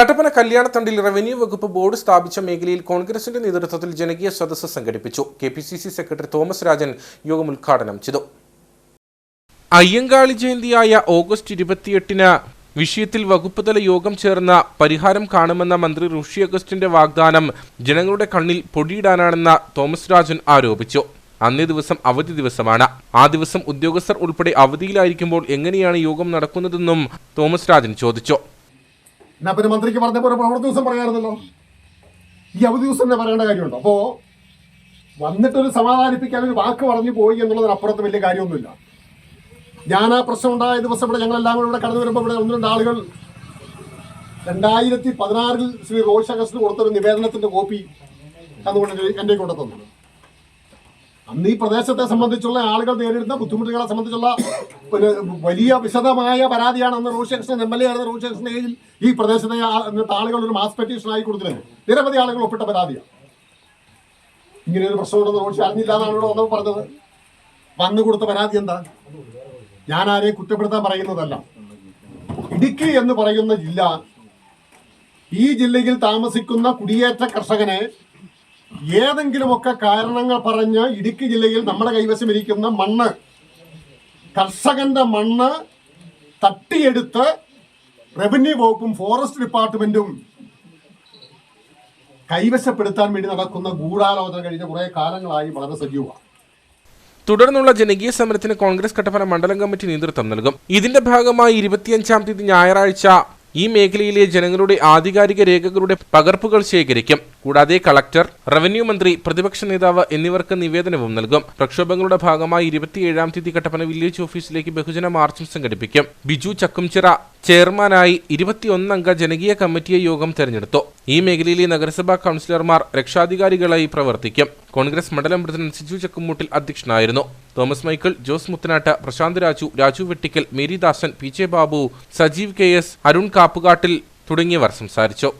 കട്ടപ്പന കല്യാണത്തണ്ടിൽ റവന്യൂ വകുപ്പ് ബോർഡ് സ്ഥാപിച്ച മേഖലയിൽ കോൺഗ്രസിന്റെ നേതൃത്വത്തിൽ ജനകീയ സദസ്സ് സംഘടിപ്പിച്ചു. K P C C secretary Thomas Rajan യോഗം ഉദ്ഘാടനം ചെയ്തു. അയ്യങ്കാളി ജയന്തിയായ ഓഗസ്റ്റ് ഇരുപത്തിയെട്ടിന് വിഷയത്തിൽ വകുപ്പുതല യോഗം ചേർന്ന പരിഹാരം കാണുമെന്ന മന്ത്രി ഋഷി അഗസ്റ്റിന്റെ വാഗ്ദാനം ജനങ്ങളുടെ കണ്ണിൽ പൊടിയിടാനാണെന്ന് തോമസ് രാജൻ ആരോപിച്ചു. അന്നേ ദിവസം അവധി ദിവസമാണ്. ആ ദിവസം ഉദ്യോഗസ്ഥർ ഉൾപ്പെടെ അവധിയിലായിരിക്കുമ്പോൾ എങ്ങനെയാണ് യോഗം നടക്കുന്നതെന്നും തോമസ് രാജൻ ചോദിച്ചു. എന്നാ പിന്നെ മന്ത്രിക്ക് പോലെ പ്രവൃത്തി ദിവസം പറയാറുണ്ടല്ലോ. ഈ അവധി ദിവസം തന്നെ പറയേണ്ട കാര്യമുണ്ടോ? അപ്പോ വന്നിട്ടൊരു സമാധാനിപ്പിക്കാൻ ഒരു വാക്ക് പറഞ്ഞു പോയി എന്നുള്ളതിനപ്പുറത്ത് വലിയ കാര്യമൊന്നുമില്ല. ഞാൻ ആ പ്രശ്നം ഉണ്ടായ ദിവസം ഇവിടെ ഞങ്ങളെല്ലാം കൂടെ ഇവിടെ കടന്നു വരുമ്പോൾ ഇവിടെ ഒന്ന് രണ്ട് ആളുകൾ രണ്ടായിരത്തി പതിനാറിൽ ശ്രീ റോഷ് അഗസ്റ്റിന് കൊടുത്തൊരു നിവേദനത്തിന്റെ കോപ്പി അതുകൊണ്ട് എന്റെ കൊണ്ടു തന്നു അന്ന് ഈ പ്രദേശത്തെ സംബന്ധിച്ചുള്ള ആളുകൾ നേരിടുന്ന ബുദ്ധിമുട്ടുകളെ സംബന്ധിച്ചുള്ള ഒരു വലിയ വിശദമായ പരാതിയാണ് അന്ന് Roshi Krishnan M L A ആയിരുന്ന റോഷി കൃഷ്ണൻ ഏജിൽ ഈ പ്രദേശത്തെ ആളുകൾ ഒരു മാസ് പെറ്റീഷൻ ആയി കൊടുത്തിരുന്നു നിരവധി ആളുകൾ ഒപ്പിട്ട പരാതിയാണ്. ഇങ്ങനെ ഒരു പ്രശ്നമുണ്ടെന്ന് റോഷി അറിഞ്ഞില്ല എന്നാണ് ഇവിടെ വന്നപ്പോൾ പറഞ്ഞത്. വന്നു കൊടുത്ത പരാതി എന്താ? ഞാൻ ആരെയും കുറ്റപ്പെടുത്താൻ പറയുന്നതല്ല. ഇടുക്കി എന്ന് പറയുന്ന ജില്ല ഈ ജില്ലയിൽ താമസിക്കുന്ന കുടിയേറ്റ കർഷകനെ ഏതെങ്കിലുമൊക്കെ കാരണങ്ങൾ പറഞ്ഞ് ഇടുക്കി ജില്ലയിൽ നമ്മുടെ കൈവശം ഇരിക്കുന്ന മണ്ണ് കർഷകന്റെ മണ്ണ് തട്ടിയെടുത്ത് റവന്യൂ വകുപ്പും ഫോറസ്റ്റ് ഡിപ്പാർട്ട്മെന്റും കൈവശപ്പെടുത്താൻ വേണ്ടി നടക്കുന്ന ഗൂഢാലോചന കഴിഞ്ഞ കുറെ കാലങ്ങളായി വളരെ സജീവമാണ്. തുടർന്നുള്ള ജനകീയ സമരത്തിന് കോൺഗ്രസ് കട്ടപ്പന മണ്ഡലം കമ്മിറ്റി നേതൃത്വം നൽകും. ഇതിന്റെ ഭാഗമായി ഇരുപത്തിയഞ്ചാം തീയതി ഞായറാഴ്ച ഈ മേഖലയിലെ ജനങ്ങളുടെ ആധികാരിക രേഖകളുടെ പകർപ്പുകൾ ശേഖരിക്കും. കൂടാതെ കളക്ടർ റവന്യൂ മന്ത്രി പ്രതിപക്ഷ നേതാവ് എന്നിവർക്ക് നിവേദനവും നൽകും. പ്രക്ഷോഭങ്ങളുടെ ഭാഗമായി ഇരുപത്തിയേഴാം തീയതി കട്ടപ്പന വില്ലേജ് ഓഫീസിലേക്ക് ബഹുജന മാർച്ചും സംഘടിപ്പിക്കും. ബിജു ചക്കുംചിറ ചെയർമാനായി ഇരുപത്തിയൊന്നംഗ ജനകീയ കമ്മിറ്റിയെ യോഗം തെരഞ്ഞെടുത്തു. ഈ മേഖലയിലെ നഗരസഭാ കൗൺസിലർമാർ രക്ഷാധികാരികളായി പ്രവർത്തിക്കും. കോൺഗ്രസ് മണ്ഡലം പ്രസിഡന്റ് സിജു ചക്കുമൂട്ടിൽ അധ്യക്ഷനായിരുന്നു. Thomas Michael Jose Muthanattu Prashanth Raju Raju Vettikkal Meridasan P. J. Babu Sajeev K. S Arun Kappukattil തുടങ്ങിയവർ സംസാരിച്ചു.